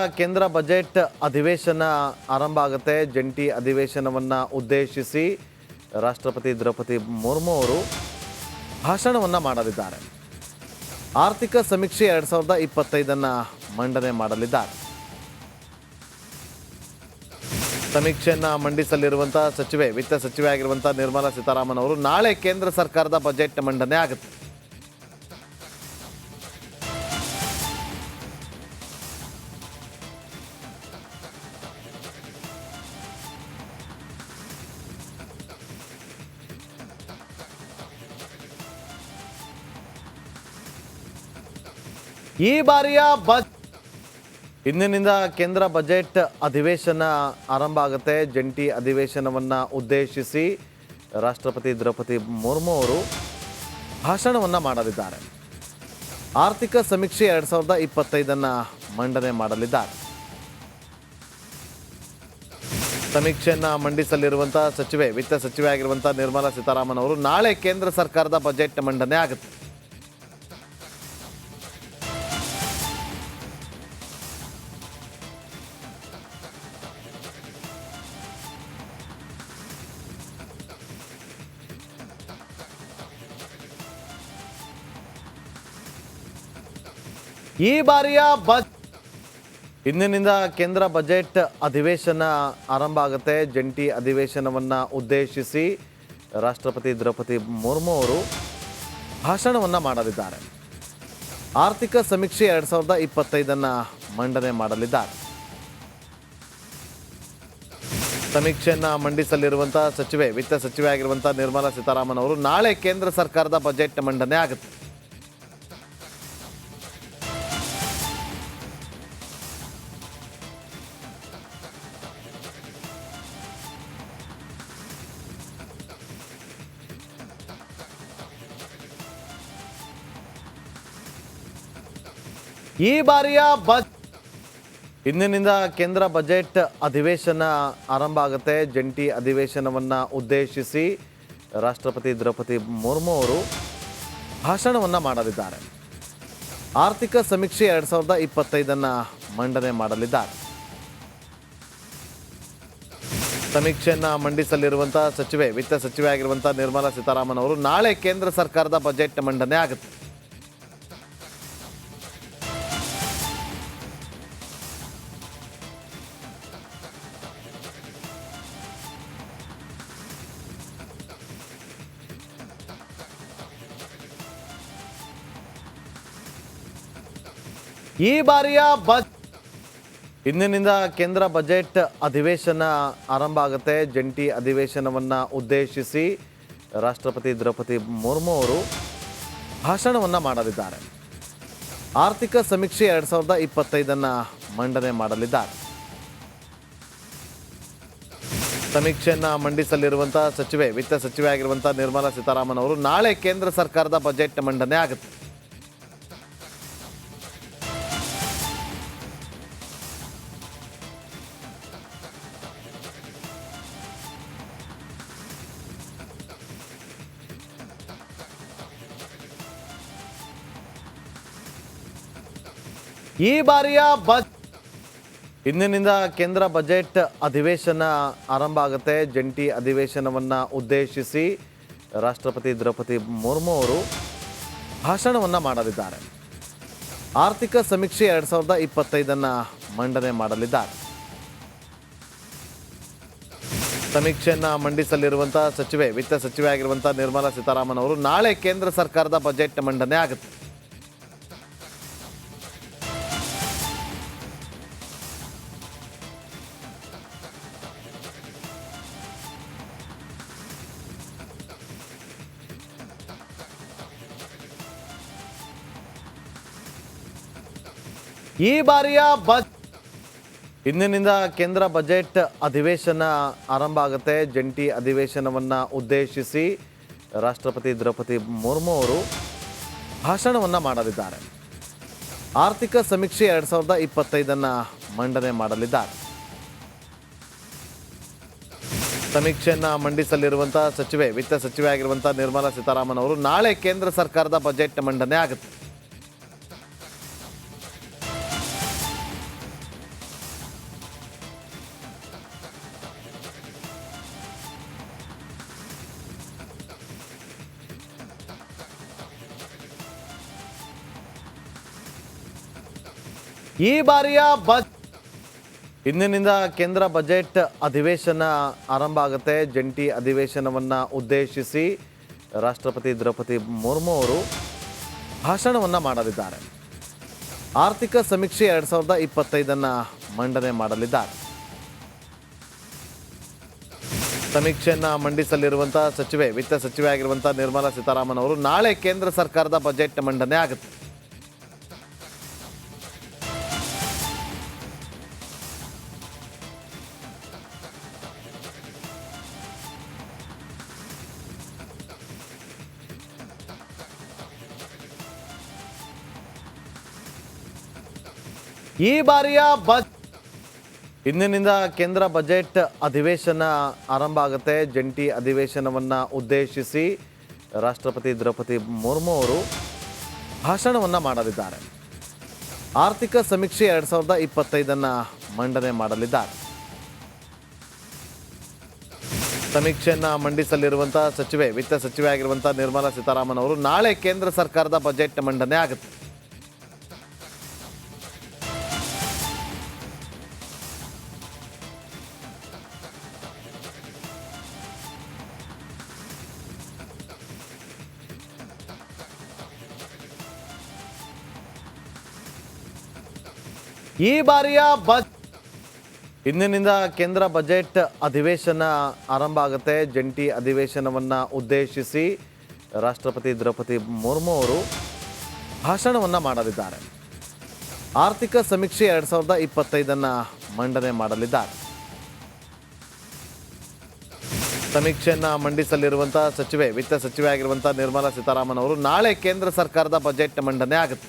ಕೇಂದ್ರ ಬಜೆಟ್ ಅಧಿವೇಶನ ಆರಂಭ ಆಗುತ್ತೆ. ಜಂಟಿ ಅಧಿವೇಶನವನ್ನ ಉದ್ದೇಶಿಸಿ ರಾಷ್ಟ್ರಪತಿ ದ್ರೌಪದಿ ಮುರ್ಮು ಅವರು ಭಾಷಣವನ್ನ ಮಾಡಲಿದ್ದಾರೆ. ಆರ್ಥಿಕ ಸಮೀಕ್ಷೆ ಎರಡ್ ಸಾವಿರದ ಇಪ್ಪತ್ತೈದನ್ನ ಮಂಡನೆ ಮಾಡಲಿದ್ದಾರೆ. ಸಮೀಕ್ಷೆಯನ್ನ ಮಂಡಿಸಲಿರುವಂತಹ ಸಚಿವೆ, ವಿತ್ತ ಸಚಿವೆ ಆಗಿರುವಂತಹ ನಿರ್ಮಲಾ ಸೀತಾರಾಮನ್ ಅವರು ನಾಳೆ ಕೇಂದ್ರ ಸರ್ಕಾರದ ಬಜೆಟ್ ಮಂಡನೆ ಆಗುತ್ತೆ. ಈ ಬಾರಿಯ ಬಜ್ ಇಂದಿನಿಂದ ಕೇಂದ್ರ ಬಜೆಟ್ ಅಧಿವೇಶನ ಆರಂಭ ಆಗುತ್ತೆ. ಜಂಟಿ ಅಧಿವೇಶನವನ್ನ ಉದ್ದೇಶಿಸಿ ರಾಷ್ಟ್ರಪತಿ ದ್ರೌಪದಿ ಮುರ್ಮು ಅವರು ಭಾಷಣವನ್ನ ಮಾಡಲಿದ್ದಾರೆ. ಆರ್ಥಿಕ ಸಮೀಕ್ಷೆ ಎರಡ್ ಸಾವಿರದ ಇಪ್ಪತ್ತೈದನ್ನ ಮಂಡನೆ ಮಾಡಲಿದ್ದಾರೆ. ಸಮೀಕ್ಷೆಯನ್ನು ಮಂಡಿಸಲಿರುವಂತಹ ಸಚಿವೆ, ವಿತ್ತ ಸಚಿವೆ ಆಗಿರುವಂತಹ ನಿರ್ಮಲಾ ಸೀತಾರಾಮನ್ ಅವರು ನಾಳೆ ಕೇಂದ್ರ ಸರ್ಕಾರದ ಬಜೆಟ್ ಮಂಡನೆ ಆಗುತ್ತೆ. ಈ ಬಾರಿಯ ಬಜ್ ಇಂದಿನಿಂದ ಕೇಂದ್ರ ಬಜೆಟ್ ಅಧಿವೇಶನ ಆರಂಭ ಆಗುತ್ತೆ. ಜಂಟಿ ಅಧಿವೇಶನವನ್ನ ಉದ್ದೇಶಿಸಿ ರಾಷ್ಟ್ರಪತಿ ದ್ರೌಪದಿ ಮುರ್ಮು ಅವರು ಭಾಷಣವನ್ನ ಮಾಡಲಿದ್ದಾರೆ. ಆರ್ಥಿಕ ಸಮೀಕ್ಷೆ ಎರಡ್ ಸಾವಿರದ ಇಪ್ಪತ್ತೈದನ್ನ ಮಂಡನೆ ಮಾಡಲಿದ್ದಾರೆ. ಸಮೀಕ್ಷೆಯನ್ನು ಮಂಡಿಸಲಿರುವಂತಹ ಸಚಿವೆ, ವಿತ್ತ ಸಚಿವೆ ಆಗಿರುವಂತಹ ನಿರ್ಮಲಾ ಸೀತಾರಾಮನ್ ಅವರು ನಾಳೆ ಕೇಂದ್ರ ಸರ್ಕಾರದ ಬಜೆಟ್ ಮಂಡನೆ ಆಗುತ್ತೆ. ಈ ಬಾರಿಯ ಬಜ್ ಇಂದಿನಿಂದ ಕೇಂದ್ರ ಬಜೆಟ್ ಅಧಿವೇಶನ ಆರಂಭ ಆಗುತ್ತೆ. ಜಂಟಿ ಅಧಿವೇಶನವನ್ನ ಉದ್ದೇಶಿಸಿ ರಾಷ್ಟ್ರಪತಿ ದ್ರೌಪದಿ ಮುರ್ಮು ಅವರು ಭಾಷಣವನ್ನ ಮಾಡಲಿದ್ದಾರೆ. ಆರ್ಥಿಕ ಸಮೀಕ್ಷೆ ಎರಡ್ ಸಾವಿರದ ಇಪ್ಪತ್ತೈದನ್ನ ಮಂಡನೆ ಮಾಡಲಿದ್ದಾರೆ. ಸಮೀಕ್ಷೆಯನ್ನು ಮಂಡಿಸಲಿರುವಂತಹ ಸಚಿವೆ, ವಿತ್ತ ಸಚಿವೆ ಆಗಿರುವಂತಹ ನಿರ್ಮಲಾ ಸೀತಾರಾಮನ್ ಅವರು ನಾಳೆ ಕೇಂದ್ರ ಸರ್ಕಾರದ ಬಜೆಟ್ ಮಂಡನೆ ಆಗುತ್ತೆ. ಈ ಬಾರಿಯ ಬಜ್ ಇಂದಿನಿಂದ ಕೇಂದ್ರ ಬಜೆಟ್ ಅಧಿವೇಶನ ಆರಂಭ ಆಗುತ್ತೆ. ಜಂಟಿ ಅಧಿವೇಶನವನ್ನ ಉದ್ದೇಶಿಸಿ ರಾಷ್ಟ್ರಪತಿ ದ್ರೌಪದಿ ಮುರ್ಮು ಅವರು ಭಾಷಣವನ್ನ ಮಾಡಲಿದ್ದಾರೆ. ಆರ್ಥಿಕ ಸಮೀಕ್ಷೆ ಎರಡ್ ಸಾವಿರದ ಇಪ್ಪತ್ತೈದನ್ನ ಮಂಡನೆ ಮಾಡಲಿದ್ದಾರೆ. ಸಮೀಕ್ಷೆಯನ್ನು ಮಂಡಿಸಲಿರುವಂತಹ ಸಚಿವೆ, ವಿತ್ತ ಸಚಿವೆ ಆಗಿರುವಂತಹ ನಿರ್ಮಲಾ ಸೀತಾರಾಮನ್ ಅವರು ನಾಳೆ ಕೇಂದ್ರ ಸರ್ಕಾರದ ಬಜೆಟ್ ಮಂಡನೆ ಆಗುತ್ತೆ. ಈ ಬಾರಿಯ ಬಜ್ ಇಂದಿನಿಂದ ಕೇಂದ್ರ ಬಜೆಟ್ ಅಧಿವೇಶನ ಆರಂಭ ಆಗುತ್ತೆ. ಜಂಟಿ ಅಧಿವೇಶನವನ್ನ ಉದ್ದೇಶಿಸಿ ರಾಷ್ಟ್ರಪತಿ ದ್ರೌಪದಿ ಮುರ್ಮು ಅವರು ಭಾಷಣವನ್ನ ಮಾಡಲಿದ್ದಾರೆ. ಆರ್ಥಿಕ ಸಮೀಕ್ಷೆ ಎರಡ್ ಸಾವಿರದ ಇಪ್ಪತ್ತೈದನ್ನ ಮಂಡನೆ ಮಾಡಲಿದ್ದಾರೆ. ಸಮೀಕ್ಷೆಯನ್ನು ಮಂಡಿಸಲಿರುವಂತಹ ಸಚಿವೆ, ವಿತ್ತ ಸಚಿವೆ ಆಗಿರುವಂತಹ ನಿರ್ಮಲಾ ಸೀತಾರಾಮನ್ ಅವರು ನಾಳೆ ಕೇಂದ್ರ ಸರ್ಕಾರದ ಬಜೆಟ್ ಮಂಡನೆ ಆಗುತ್ತೆ. ಈ ಬಾರಿಯ ಬಜ್ ಇಂದಿನಿಂದ ಕೇಂದ್ರ ಬಜೆಟ್ ಅಧಿವೇಶನ ಆರಂಭ ಆಗುತ್ತೆ. ಜಂಟಿ ಅಧಿವೇಶನವನ್ನ ಉದ್ದೇಶಿಸಿ ರಾಷ್ಟ್ರಪತಿ ದ್ರೌಪದಿ ಮುರ್ಮು ಅವರು ಭಾಷಣವನ್ನ ಮಾಡಲಿದ್ದಾರೆ. ಆರ್ಥಿಕ ಸಮೀಕ್ಷೆ ಎರಡ್ ಸಾವಿರದ ಇಪ್ಪತ್ತೈದನ್ನ ಮಂಡನೆ ಮಾಡಲಿದ್ದಾರೆ. ಸಮೀಕ್ಷೆಯನ್ನು ಮಂಡಿಸಲಿರುವಂತಹ ಸಚಿವೆ, ವಿತ್ತ ಸಚಿವೆ ಆಗಿರುವಂತಹ ನಿರ್ಮಲಾ ಸೀತಾರಾಮನ್ ಅವರು ನಾಳೆ ಕೇಂದ್ರ ಸರ್ಕಾರದ ಬಜೆಟ್ ಮಂಡನೆ ಆಗುತ್ತೆ. ಈ ಬಾರಿಯ ಬಜ್ ಇಂದಿನಿಂದ ಕೇಂದ್ರ ಬಜೆಟ್ ಅಧಿವೇಶನ ಆರಂಭ ಆಗುತ್ತೆ. ಜಂಟಿ ಅಧಿವೇಶನವನ್ನು ಉದ್ದೇಶಿಸಿ ರಾಷ್ಟ್ರಪತಿ ದ್ರೌಪದಿ ಮುರ್ಮು ಅವರು ಭಾಷಣವನ್ನು ಮಾಡಲಿದ್ದಾರೆ. ಆರ್ಥಿಕ ಸಮೀಕ್ಷೆ ಎರಡು ಸಾವಿರದ ಇಪ್ಪತ್ತೈದನ್ನು ಮಂಡನೆ ಮಾಡಲಿದ್ದಾರೆ. ಸಮೀಕ್ಷೆಯನ್ನು ಮಂಡಿಸಲಿರುವಂಥ ಸಚಿವೆ, ವಿತ್ತ ಸಚಿವೆ ಆಗಿರುವಂಥ ನಿರ್ಮಲಾ ಸೀತಾರಾಮನ್ ಅವರು ನಾಳೆ ಕೇಂದ್ರ ಸರ್ಕಾರದ ಬಜೆಟ್ ಮಂಡನೆ ಆಗುತ್ತೆ. ಈ ಬಾರಿಯ ಬಜ್ ಇಂದಿನಿಂದ ಕೇಂದ್ರ ಬಜೆಟ್ ಅಧಿವೇಶನ ಆರಂಭ ಆಗುತ್ತೆ. ಜಂಟಿ ಅಧಿವೇಶನವನ್ನು ಉದ್ದೇಶಿಸಿ ರಾಷ್ಟ್ರಪತಿ ದ್ರೌಪದಿ ಮುರ್ಮು ಅವರು ಭಾಷಣವನ್ನು ಮಾಡಲಿದ್ದಾರೆ. ಆರ್ಥಿಕ ಸಮೀಕ್ಷೆ ಎರಡು ಸಾವಿರದ ಇಪ್ಪತ್ತೈದನ್ನು ಮಂಡನೆ ಮಾಡಲಿದ್ದಾರೆ. ಸಮೀಕ್ಷೆಯನ್ನು ಮಂಡಿಸಲಿರುವಂಥ ಸಚಿವೆ, ವಿತ್ತ ಸಚಿವೆ ಆಗಿರುವಂಥ ನಿರ್ಮಲಾ ಸೀತಾರಾಮನ್ ಅವರು ನಾಳೆ ಕೇಂದ್ರ ಸರ್ಕಾರದ ಬಜೆಟ್ ಮಂಡನೆ ಆಗುತ್ತೆ. ಈ ಬಾರಿಯ ಬಜ್ ಇಂದಿನಿಂದ ಕೇಂದ್ರ ಬಜೆಟ್ ಅಧಿವೇಶನ ಆರಂಭ ಆಗುತ್ತೆ. ಜಂಟಿ ಅಧಿವೇಶನವನ್ನು ಉದ್ದೇಶಿಸಿ ರಾಷ್ಟ್ರಪತಿ ದ್ರೌಪದಿ ಮುರ್ಮು ಅವರು ಭಾಷಣವನ್ನು ಮಾಡಲಿದ್ದಾರೆ. ಆರ್ಥಿಕ ಸಮೀಕ್ಷೆ ಎರಡು ಸಾವಿರದ ಇಪ್ಪತ್ತೈದನ್ನು ಮಂಡನೆ ಮಾಡಲಿದ್ದಾರೆ. ಸಮೀಕ್ಷೆಯನ್ನು ಮಂಡಿಸಲಿರುವಂಥ ಸಚಿವೆ, ವಿತ್ತ ಸಚಿವೆ ಆಗಿರುವಂಥ ನಿರ್ಮಲಾ ಸೀತಾರಾಮನ್ ಅವರು ನಾಳೆ ಕೇಂದ್ರ ಸರ್ಕಾರದ ಬಜೆಟ್ ಮಂಡನೆ ಆಗುತ್ತೆ.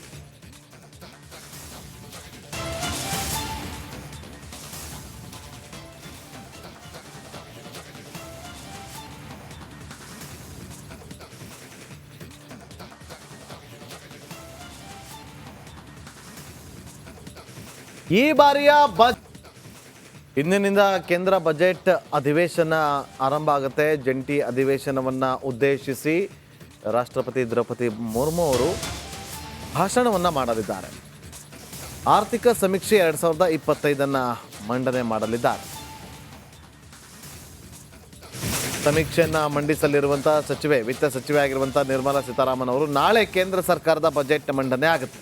ಈ ಬಾರಿಯ ಬಜ್ ಇಂದಿನಿಂದ ಕೇಂದ್ರ ಬಜೆಟ್ ಅಧಿವೇಶನ ಆರಂಭ ಆಗುತ್ತೆ. ಜಂಟಿ ಅಧಿವೇಶನವನ್ನು ಉದ್ದೇಶಿಸಿ ರಾಷ್ಟ್ರಪತಿ ದ್ರೌಪದಿ ಮುರ್ಮು ಅವರು ಭಾಷಣವನ್ನು ಮಾಡಲಿದ್ದಾರೆ. ಆರ್ಥಿಕ ಸಮೀಕ್ಷೆ ಎರಡು ಸಾವಿರದ ಇಪ್ಪತ್ತೈದನ್ನು ಮಂಡನೆ ಮಾಡಲಿದ್ದಾರೆ. ಸಮೀಕ್ಷೆಯನ್ನು ಮಂಡಿಸಲಿರುವಂಥ ಸಚಿವೆ, ವಿತ್ತ ಸಚಿವೆ ಆಗಿರುವಂಥ ನಿರ್ಮಲಾ ಸೀತಾರಾಮನ್ ಅವರು ನಾಳೆ ಕೇಂದ್ರ ಸರ್ಕಾರದ ಬಜೆಟ್ ಮಂಡನೆ ಆಗುತ್ತೆ.